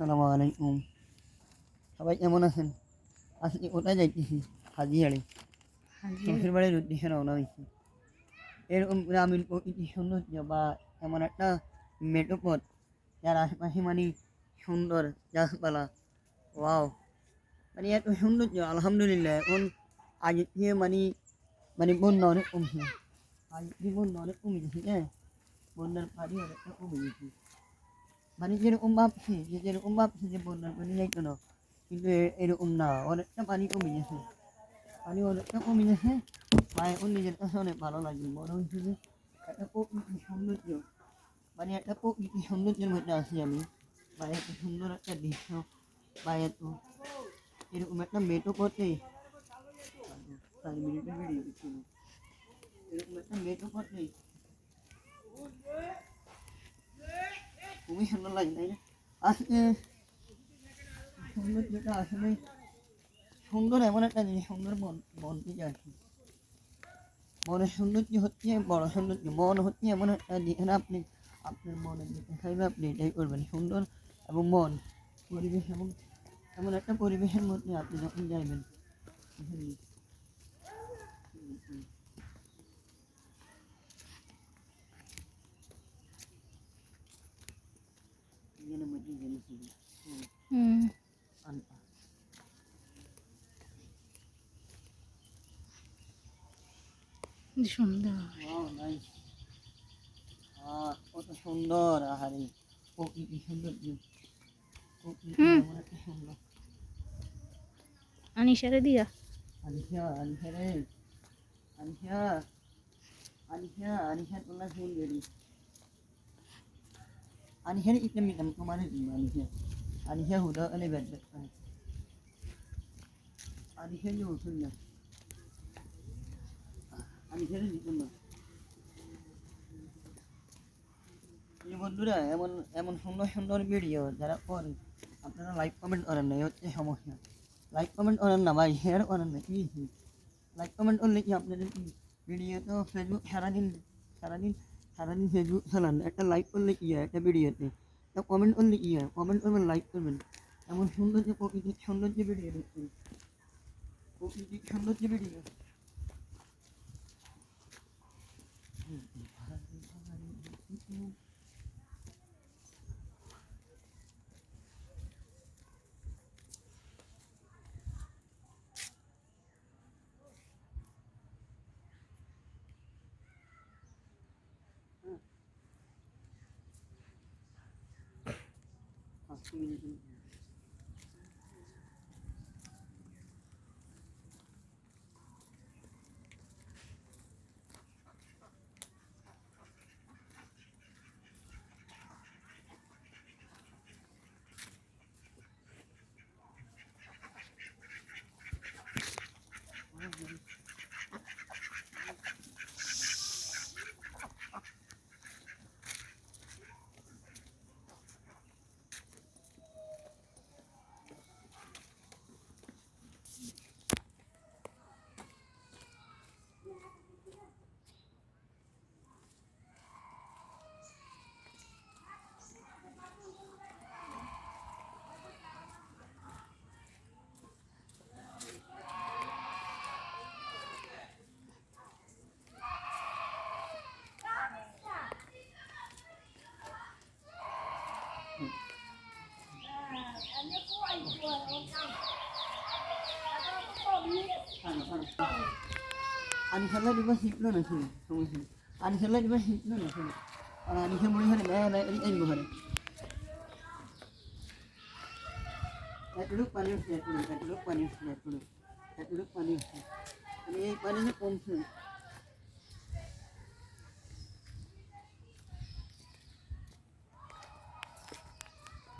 আসসালামু আলাইকুম। সবাই কেমন আছেন? আজকে কোথায় যাইতেছি? হাজিয়াড়ি। শ্বশুর বাড়ির উদ্দেশ্যে রওনা হয়েছি এরকম গ্রামীণ প্রকৃতি সৌন্দর্য বা এমন একটা মেটোপথ যার আশেপাশে মানে সুন্দর গাছপালা। ওয়াও। মানে এত সৌন্দর্য আলহামদুলিল্লাহ। এখন আগে থেকে মানে মানে বন্যা অনেক কমছে। আগে থেকে বন্যা অনেক কমে গেছে হ্যাঁ? বন্যার পানি অনেকটা কমে গেছে। মানে যেরকম ভাবছি যে যেরকম ভাবছি যে বন্যার পানি যাইতো না কিন্তু এরকম না অনেকটা পানি কমে গেছে পানি অনেকটা কমে গেছে বা এখন নিজের কাছে অনেক ভালো লাগে মনে হচ্ছে যে একটা প্রকৃতি সৌন্দর্য মানে একটা প্রকৃতি সৌন্দর্যের মধ্যে আছি আমি বা এত সুন্দর একটা দৃশ্য বা এত এরকম একটা মেটো পথে চার মিনিটের গেছি এরকম একটা মেটো পথে খুবই সুন্দর লাগে তাই না আজকে সৌন্দর্যটা আসলে সুন্দর এমন একটা জিনিস সুন্দর মন মন থেকে আসে মনের সৌন্দর্য হচ্ছে বড় সৌন্দর্য মন হচ্ছে এমন একটা যেখানে আপনি আপনার মনে যেতে চাইবে আপনি এটাই করবেন সুন্দর এবং মন পরিবেশ এবং এমন একটা পরিবেশের মধ্যে আপনি যখন যাইবেন সুন্দর কত সুন্দর আহারে। প্রকৃতি সুন্দর আনিসারে দিয়া। আলিশা আলিশা রে। আলিশা আলিশা আলিশা তোলা সুন্দরী আলিশার ইটা মিটাম তোমার আলিশা আলিশা হুদা আলে ব্যাট ব্যাট আলিশা যে উঠুন না আলিশারে দিতাম না এই বন্ধুরা এমন এমন সুন্দর সুন্দর ভিডিও যারা করেন আপনারা লাইক কমেন্ট করেন না এই হচ্ছে সমস্যা লাইক কমেন্ট করেন না ভাই শেয়ার করেন না কি লাইক কমেন্ট করলে কি আপনাদের ভিডিও তো ফেসবুক সারাদিন সারাদিন সারাদিন ফেসবুক চালান, একটা লাইক করলে কি হয়? একটা ভিডিওতে একটা কমেন্ট করলে কি হয়? কমেন্ট করবেন লাইক করবেন। এমন সৌন্দর্য, প্রকৃতির সৌন্দর্য ভিডিও দেখবেন প্রকৃতির সৌন্দর্য ভিডিও 嗯 আনিশাল্লা দিবা শিখলো না শুনে সমস্যা আনিশাল্লা দিবা শিখলো না শুনে আর আনিশা মনে হয় এই ঘরে এতটুক পানি উঠছে এতটুক এতটুক পানি উঠছে এতটুক এতটুক পানি উঠছে এই পানি কমছে